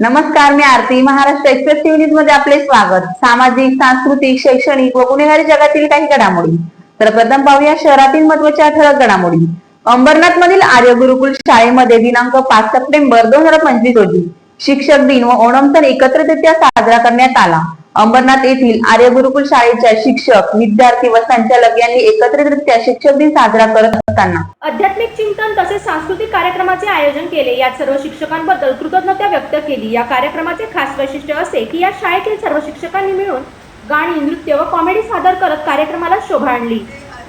नमस्कार मी Aarti. Maharashtra express TV न्यूजमध्ये आपले स्वागत. सामाजिक सांस्कृतिक शैक्षणिक व गुन्हेगारी जगातील काही घडामोडी. तर प्रथम पाहूया शहरातील महत्त्वाच्या ठळक घडामोडी. अंबरनाथ मधील आर्य गुरुकुल शाळेमध्ये दिनांक पाच सप्टेंबर दोन हजार पंचवीस रोजी शिक्षक दिन व ओणम सण एकत्रितरित्या साजरा करण्यात आला. अंबरनाथ येथील आर्य गुरुकुल शाळेच्या शिक्षक विद्यार्थी व संचालक यांनी एकत्रितरित्या शिक्षक दिन साजरा करत असताना आध्यात्मिक चिंतन तसेच सांस्कृतिक कार्यक्रमाचे आयोजन केले. यात सर्व शिक्षकांबद्दल कृतज्ञता व्यक्त केली. या कार्यक्रमाचे खास वैशिष्ट्य असे की या शाळेतील सर्व शिक्षकांनी मिळून गाणी नृत्य व कॉमेडी सादर करत कार्यक्रमाला शोभा आणली.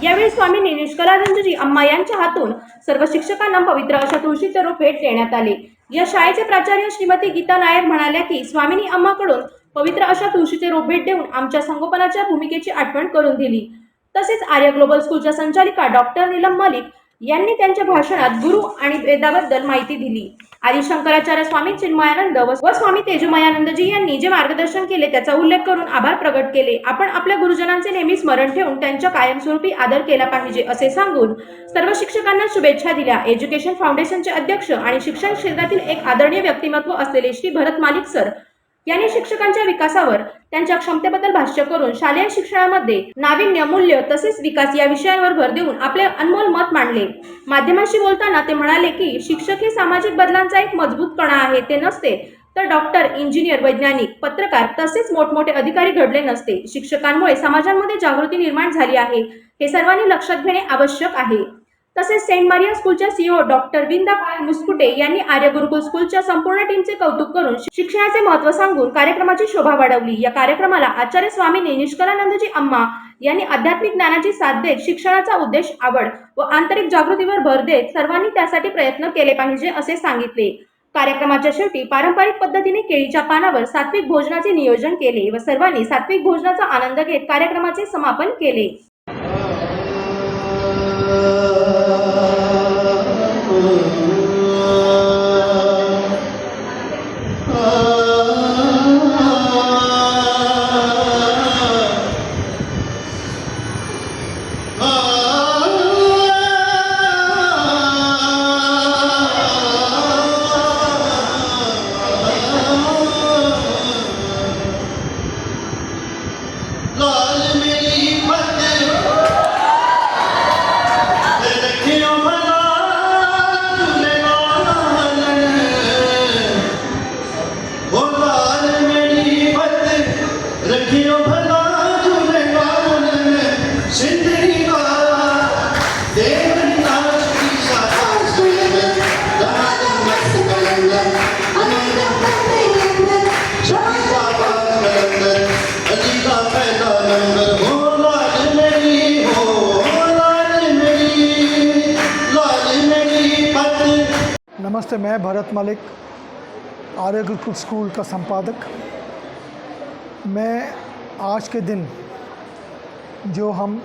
यावेळी स्वामींनी निष्कलानंदजी अम्मा यांच्या हातून सर्व शिक्षकांना पवित्र अशा तुळशीचे रोप भेट देण्यात आले. या शाळेचे प्राचार्य श्रीमती गीता नायर म्हणाल्या की स्वामिनी अम्माकडून पवित्र अशा तुळशीचे रोप भेट देऊन आमच्या संगोपनाच्या भूमिकेची आठवण करून दिली. तसेच आर्य ग्लोबल स्कूलच्या संचालिका डॉक्टर नीलम मलिक यांनी त्यांच्या भाषणात गुरु आणि वेदाबद्दल माहिती दिली. आदि शंकराचार्य स्वामी चिन्मयानंद व व स्वामी तेजमयानंदजी यांनी जे मार्गदर्शन केले त्याचा उल्लेख करून आभार प्रकट केले. आपण आपल्या गुरुजनांचे नेहमी स्मरण ठेवून त्यांच्या कायमस्वरूपी आदर केला पाहिजे असे सांगून सर्व शिक्षकांना शुभेच्छा दिल्या. एज्युकेशन फाउंडेशनचे अध्यक्ष आणि शिक्षण क्षेत्रातील एक आदरणीय व्यक्तिमत्व असलेले श्री भरत मालिक सर यांनी शिक्षकांच्या विकासावर त्यांच्या क्षमतेबद्दल भाष्य करून शालेय शिक्षणामध्ये नाविन्य मूल्य तसेच विकास या विषयांवर भर देऊन आपले अनमोल मत मांडले. माध्यमांशी बोलताना ते म्हणाले की शिक्षक हे सामाजिक बदलांचा एक मजबूत कणा आहे ते नसते. तर डॉक्टर इंजिनियर वैज्ञानिक पत्रकार तसेच मोठमोठे अधिकारी घडले नसते. शिक्षकांमुळे समाजांमध्ये जागृती निर्माण झाली आहे. हे सर्वांनी लक्षात घेणे आवश्यक आहे. तसेच सेंट मारिया स्कूलच्या सीईओ डॉक्टर विंदा मुस्कुटे यांनी आर्य गुरुकुल स्कूलच्या संपूर्ण टीमचे कौतुक करून शिक्षणाचे महत्त्व सांगून कार्यक्रमाची शोभा वाढवली. या कार्यक्रमाला आचार्य स्वामींनी निष्कलानंदजी अम्मा यांनी आध्यात्मिक ज्ञानाची साथ देत शिक्षणाचा उद्देश आवड व आंतरिक जागृतीवर भर देत सर्वांनी त्यासाठी प्रयत्न केले पाहिजे असे सांगितले. कार्यक्रमाच्या शेवटी पारंपरिक पद्धतीने केळीच्या पानावर सात्विक भोजनाचे नियोजन केले व सर्वांनी सात्विक भोजनाचा आनंद घेत कार्यक्रमाचे समापन केले. 来。नमस्ते, मैं भरत मलिक, आर्य गुरुकुल स्कूल का संपादक। मैं आज के दिन जो हम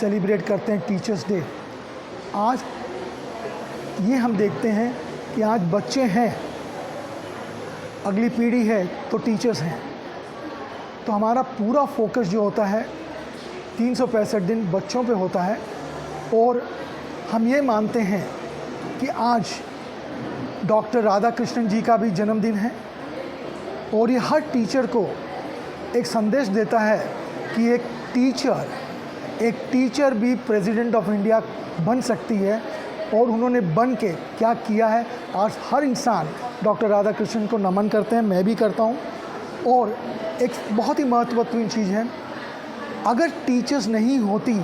सेलिब्रेट करते हैं टीचर्स डे, आज ये हम देखते हैं कि आज बच्चे हैं, अगली पीढ़ी है तो टीचर्स हैं। तो हमारा पूरा फोकस जो होता है, तीन सौ पैंसठ दिन बच्चों पे होता है और हम ये मानते हैं कि आज डॉक्टर राधा कृष्णन जी का भी जन्मदिन है और ये हर टीचर को एक संदेश देता है कि एक टीचर एक टीचर भी प्रेसिडेंट ऑफ़ इंडिया बन सकती है और उन्होंने बन के क्या किया है, आज हर इंसान डॉक्टर राधा कृष्णन को नमन करते हैं, मैं भी करता हूँ। और एक बहुत ही महत्वपूर्ण चीज़ है, अगर टीचर्स नहीं होती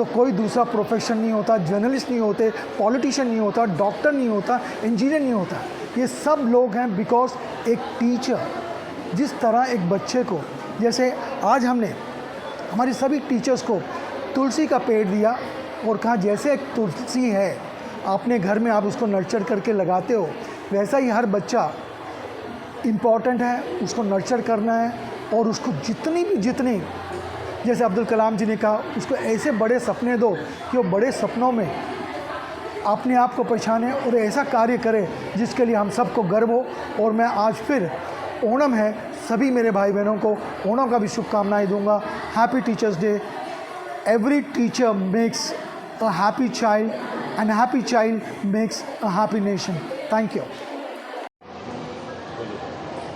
तो कोई दूसरा प्रोफेशन नहीं होता जर्नलिस्ट नहीं होते पॉलिटिशियन नहीं होता डॉक्टर नहीं होता इंजीनियर नहीं होता। ये सब लोग हैं बिकॉज़ एक टीचर जिस तरह एक बच्चे को, जैसे आज हमने हमारी सभी टीचर्स को तुलसी का पेड़ दिया और कहा, जैसे एक तुलसी है अपने घर में आप उसको नर्चर करके लगाते हो, वैसा ही हर बच्चा इंपॉर्टेंट है, उसको नर्चर करना है और उसको जितनी भी, जितनी जैसे अब्दुल कलाम जी ने कहा, उसको ऐसे बड़े सपने दो कि वो बड़े सपनों में अपने आप को पहचाने और ऐसा कार्य करे जिसके लिए हम सबको गर्व हो। और मैं आज फिर ओणम है सभी मेरे भाई बहनों को, ओणम का भी शुभकामनाएँ दूँगा। Happy teachers day every teacher makes a happy child and happy child makes a happy nation thank you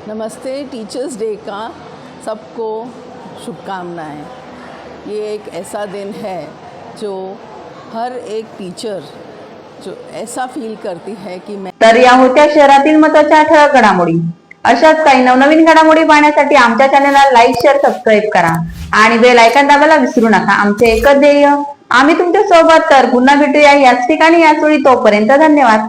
Namaste teachers day का सबको। शुभकामनाएं। ये एक ऐसा दिन है जो हर एक टीचर जो ऐसा फील करती है कि मैं तर या होत्या शहरातील महत्त्वाच्या ठळक घडामोडी. अशाच काही नवनवीन घडामोडी पाहण्यासाठी आमच्या चॅनलला लाईक शेअर सबस्क्राईब करा. आणि बेल आयकॉन दाबायला विसरू नका. आमचे एकच ध्येय आम्ही तुमच्यासोबत तर पुन्हा भेटूया याच ठिकाणी याच वेळी तोपर्यंत धन्यवाद.